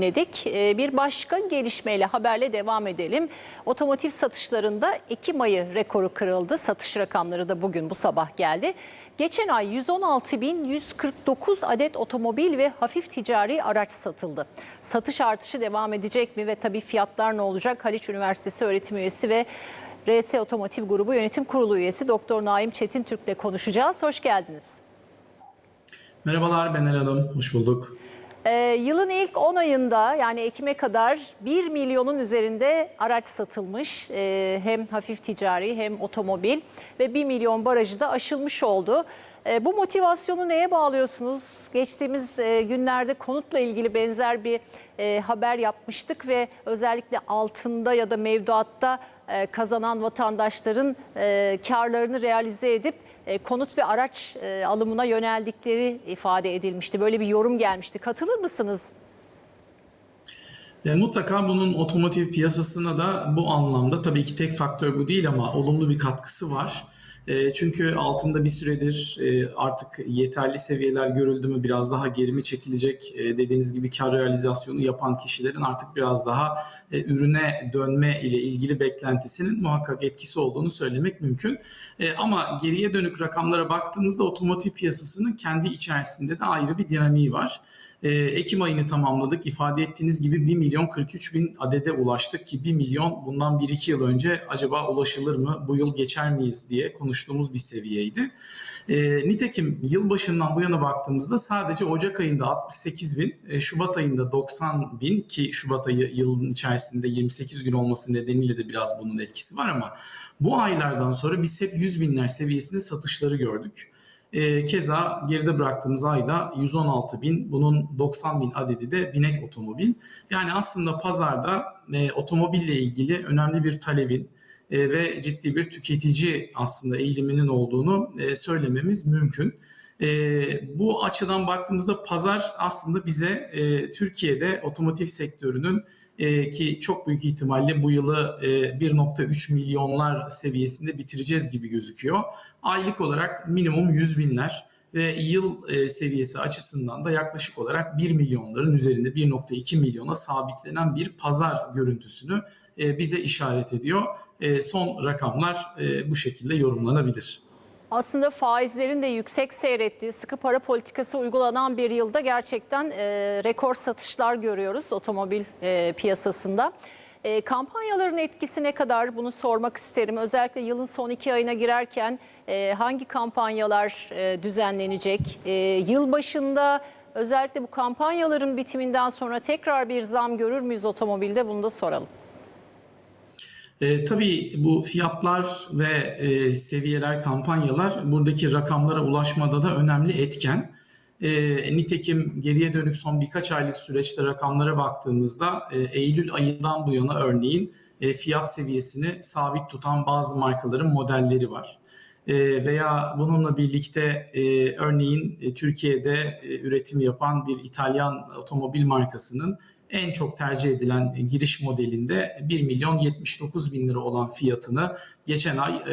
Dedik. Ee, Bir başka gelişmeyle haberle devam edelim. Otomotiv satışlarında Ekim ayı rekoru kırıldı. Satış rakamları da bugün bu sabah geldi. Geçen ay 116.149 adet otomobil ve hafif ticari araç satıldı. Satış artışı devam edecek mi ve tabii fiyatlar ne olacak? Haliç Üniversitesi öğretim üyesi ve RS Otomotiv Grubu Yönetim Kurulu üyesi Doktor Naim Çetin Türk'le konuşacağız. Hoş geldiniz. Merhabalar Bener Hanım, hoş bulduk. Ee, yılın ilk 10 ayında yani Ekim'e kadar 1 milyonun üzerinde araç satılmış. Ee, hem hafif ticari hem otomobil ve 1 milyon barajı da aşılmış oldu. Ee, bu motivasyonu neye bağlıyorsunuz? Geçtiğimiz e, günlerde konutla ilgili benzer bir e, haber yapmıştık ve özellikle altında ya da mevduatta e, kazanan vatandaşların e, karlarını realize edip e, konut ve araç alımına yöneldikleri ifade edilmişti. Böyle bir yorum gelmişti. Katılır mısınız? E, mutlaka bunun otomotiv piyasasına da bu anlamda tabii ki tek faktör bu değil ama olumlu bir katkısı var. E, çünkü altında bir süredir e, artık yeterli seviyeler görüldü mü biraz daha geri mi çekilecek e, dediğiniz gibi kar realizasyonu yapan kişilerin artık biraz daha e, ürüne dönme ile ilgili beklentisinin muhakkak etkisi olduğunu söylemek mümkün. Ama geriye dönük rakamlara baktığımızda otomotiv piyasasının kendi içerisinde de ayrı bir dinamiği var. Ee, Ekim ayını tamamladık. İfade ettiğiniz gibi 1 milyon 43 bin adede ulaştık ki 1 milyon bundan 1-2 yıl önce acaba ulaşılır mı, bu yıl geçer miyiz diye konuştuğumuz bir seviyeydi. E, nitekim yılbaşından bu yana baktığımızda sadece Ocak ayında 68 bin, e, Şubat ayında 90 bin ki Şubat ayı yılın içerisinde 28 gün olması nedeniyle de biraz bunun etkisi var ama bu aylardan sonra biz hep 100 binler seviyesinde satışları gördük. E, keza geride bıraktığımız ayda 116 bin, bunun 90 bin adedi de binek otomobil. Yani aslında pazarda e, otomobille ilgili önemli bir talebin e, ve ciddi bir tüketici aslında eğiliminin olduğunu e, söylememiz mümkün. E, bu açıdan baktığımızda pazar aslında bize e, Türkiye'de otomotiv sektörünün e, ki çok büyük ihtimalle bu yılı e, 1.3 milyonlar seviyesinde bitireceğiz gibi gözüküyor. Aylık olarak minimum 100 binler ve yıl e, seviyesi açısından da yaklaşık olarak 1 milyonların üzerinde 1.2 milyona sabitlenen bir pazar görüntüsünü e, bize işaret ediyor. E, son rakamlar e, bu şekilde yorumlanabilir. Aslında faizlerin de yüksek seyrettiği, sıkı para politikası uygulanan bir yılda gerçekten e, rekor satışlar görüyoruz otomobil e, piyasasında. E, kampanyaların etkisi ne kadar bunu sormak isterim. Özellikle yılın son iki ayına girerken e, hangi kampanyalar e, düzenlenecek? E, yıl başında özellikle bu kampanyaların bitiminden sonra tekrar bir zam görür müyüz otomobilde bunu da soralım. E, tabii bu fiyatlar ve e, seviyeler, kampanyalar buradaki rakamlara ulaşmada da önemli etken. E, nitekim geriye dönük son birkaç aylık süreçte rakamlara baktığımızda e, Eylül ayından bu yana örneğin e, fiyat seviyesini sabit tutan bazı markaların modelleri var. E, veya bununla birlikte e, örneğin e, Türkiye'de e, üretim yapan bir İtalyan otomobil markasının en çok tercih edilen giriş modelinde 1 milyon 79 bin lira olan fiyatını geçen ay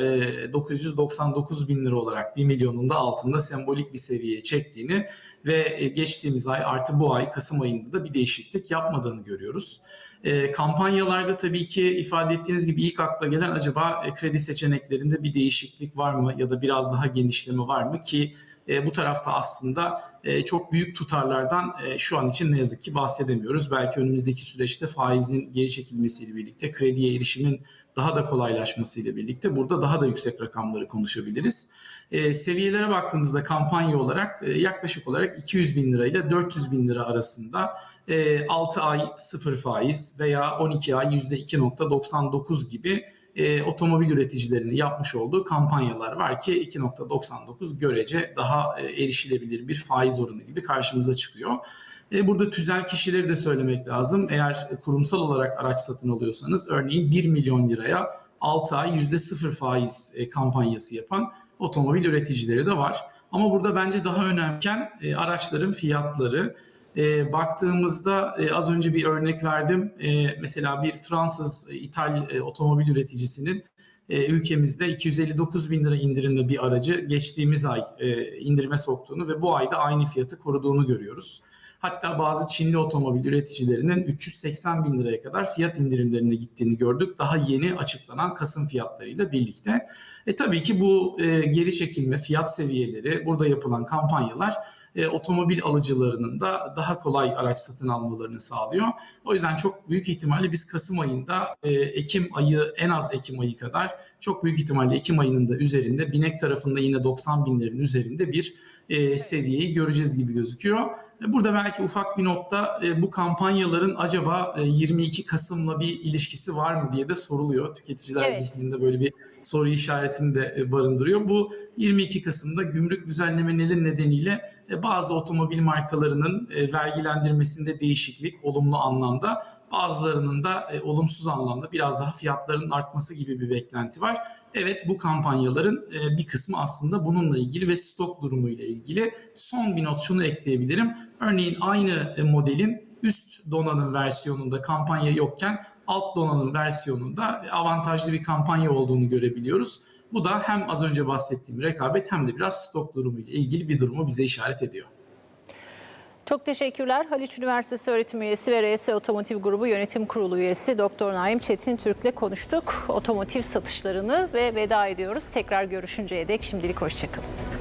999 bin lira olarak 1 milyonun da altında sembolik bir seviyeye çektiğini ve geçtiğimiz ay artı bu ay Kasım ayında da bir değişiklik yapmadığını görüyoruz. E, kampanyalarda tabii ki ifade ettiğiniz gibi ilk akla gelen acaba kredi seçeneklerinde bir değişiklik var mı ya da biraz daha genişleme var mı ki e, bu tarafta aslında e, çok büyük tutarlardan e, şu an için ne yazık ki bahsedemiyoruz. Belki önümüzdeki süreçte faizin geri çekilmesiyle birlikte krediye erişimin daha da kolaylaşmasıyla birlikte burada daha da yüksek rakamları konuşabiliriz. E, seviyelere baktığımızda kampanya olarak e, yaklaşık olarak 200 bin lira ile 400 bin lira arasında e, 6 ay sıfır faiz veya 12 ay %2.99 gibi e, otomobil üreticilerinin yapmış olduğu kampanyalar var ki 2.99 görece daha e, erişilebilir bir faiz oranı gibi karşımıza çıkıyor. E, burada tüzel kişileri de söylemek lazım. Eğer kurumsal olarak araç satın alıyorsanız örneğin 1 milyon liraya 6 ay %0 faiz e, kampanyası yapan otomobil üreticileri de var. Ama burada bence daha önemken e, araçların fiyatları. E, baktığımızda e, az önce bir örnek verdim. E, mesela bir Fransız, e, İtal e, otomobil üreticisinin e, ülkemizde 259 bin lira indirimli bir aracı geçtiğimiz ay e, indirime soktuğunu ve bu ayda aynı fiyatı koruduğunu görüyoruz. Hatta bazı Çinli otomobil üreticilerinin 380 bin liraya kadar fiyat indirimlerine gittiğini gördük. Daha yeni açıklanan Kasım fiyatlarıyla birlikte. E tabii ki bu e, geri çekilme fiyat seviyeleri, burada yapılan kampanyalar e, otomobil alıcılarının da daha kolay araç satın almalarını sağlıyor. O yüzden çok büyük ihtimalle biz Kasım ayında e, Ekim ayı en az Ekim ayı kadar çok büyük ihtimalle Ekim ayının da üzerinde binek tarafında yine 90 binlerin üzerinde bir e, seviyeyi göreceğiz gibi gözüküyor. E, Burada belki ufak bir notta e, bu kampanyaların acaba e, 22 Kasım'la bir ilişkisi var mı diye de soruluyor. Tüketiciler Evet. zihninde böyle bir soru işaretini de e, barındırıyor. Bu 22 Kasım'da gümrük düzenlemeleri nedeniyle e, bazı otomobil markalarının e, vergilendirmesinde değişiklik olumlu anlamda bazılarının da e, olumsuz anlamda biraz daha fiyatların artması gibi bir beklenti var. Evet bu kampanyaların e, bir kısmı aslında bununla ilgili ve stok durumuyla ilgili. Son bir not şunu ekleyebilirim. Örneğin aynı e, modelin üst donanım versiyonunda kampanya yokken alt donanım versiyonunda e, avantajlı bir kampanya olduğunu görebiliyoruz. Bu da hem az önce bahsettiğim rekabet hem de biraz stok durumuyla ilgili bir durumu bize işaret ediyor. Çok teşekkürler. Haliç Üniversitesi öğretim üyesi ve RS Otomotiv Grubu Yönetim Kurulu üyesi Doktor Naim Çetin Türk'le konuştuk. Otomotiv satışlarını ve veda ediyoruz. Tekrar görüşünceye dek şimdilik hoşçakalın.